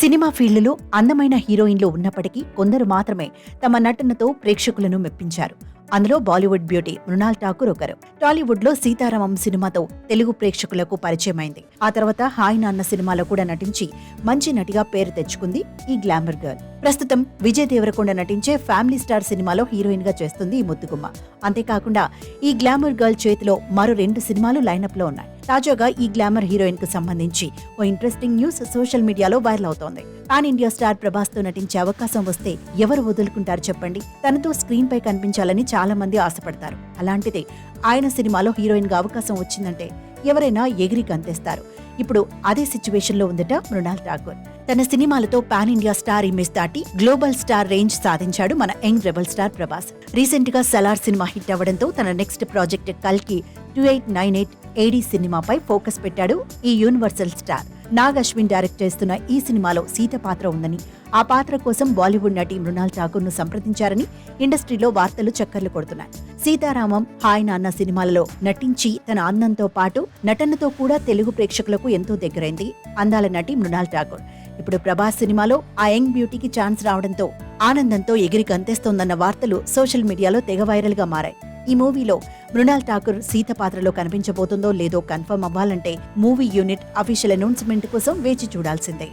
Cinema ఫీల్డ్లో అందమైన హీరోయిన్లు ఉన్నప్పటికీ కొందరు మాత్రమే తమ నటనతో ప్రేక్షకులను మెప్పించారు. అందులో బాలీవుడ్ బ్యూటీ మృణాల్ ఠాకూర్ ఒకరు. టాలీవుడ్లో సీతారామం సినిమాతో తెలుగు ప్రేక్షకులకు పరిచయమైంది. ఆ తర్వాత హాయ్ నాన్న సినిమాలో కూడా నటించి మంచి నటిగా పేరు తెచ్చుకుంది ఈ గ్లామర్ గర్ల్. ప్రస్తుతం విజయ్ దేవరకొండ నటించే ఫ్యామిలీ స్టార్ సినిమాలో హీరోయిన్గా చేస్తుంది ఈ ముద్దుగుమ్మ. అంతేకాకుండా ఈ గ్లామర్ గర్ల్ చేతిలో మరో రెండు సినిమాలు లైనప్లో ఉన్నాయి. తాజాగా ఈ గ్లామర్ హీరోయిన్కు సంబంధించి ఓ interesting news social media viral అవుతోంది. పాన్ ఇండియా స్టార్ ప్రభాస్తో నటించే అవకాశం వస్తే ఎవరు వదులుకుంటారు చెప్పండి? తనతో స్క్రీన్ పై కనిపించాలని చాలా మంది ఆశపడతారు. అలాంటిదే ఆయన సినిమాలో హీరోయిన్గా అవకాశం వచ్చిందంటే ఎవరైనా ఎగిరి కంతేస్తారు ఇప్పుడు అదే సిచ్యువేషన్లో ఉందట మృణాల్ ఠాకూర్ తన సినిమాలతో పాన్ ఇండియా స్టార్ ఇమేజ్ దాటి గ్లోబల్ స్టార్ రేంజ్ సాధించాడు మన యంగ్ రెబల్ స్టార్ ప్రభాస్. రీసెంట్గా సలార్ సినిమా హిట్ అవ్వడంతో తన నెక్స్ట్ ప్రాజెక్ట్ కల్కి two eight nine eight AD సినిమాపై ఫోకస్ పెట్టాడు ఈ universal star. Nag Ashwin direct చేస్తున్న ఈ సినిమాలో సీత పాత్ర ఉందని ఆ పాత్ర కోసం బాలీవుడ్ నటి మృణాల్ ఠాకూర్ను సంప్రదించారని ఇండస్ట్రీలో వార్తలు చక్కర్లు కొడుతున్నాయి. సీతారామం హాయ్ నాన్న సినిమాలలో నటించి తన అందంతో పాటు నటనతో కూడా తెలుగు ప్రేక్షకులకు ఎంతో దగ్గరైంది అందాల నటి మృణాల్ ఠాకూర్. ఇప్పుడు ప్రభాస్ సినిమాలో ఆ యంగ్ బ్యూటీకి ఛాన్స్ రావడంతో ఆనందంతో ఎగిరి గంతేస్తోందన్న వార్తలు సోషల్ మీడియాలో తెగ వైరల్గా మారాయి. ఈ మూవీలో మృణాల్ ఠాకూర్ సీత పాత్రలో కనిపించబోతుందో లేదో కన్ఫర్మ్ అవ్వాలంటే మూవీ యూనిట్ అఫీషియల్ అనౌన్స్మెంట్ కోసం వేచి చూడాల్సిందే.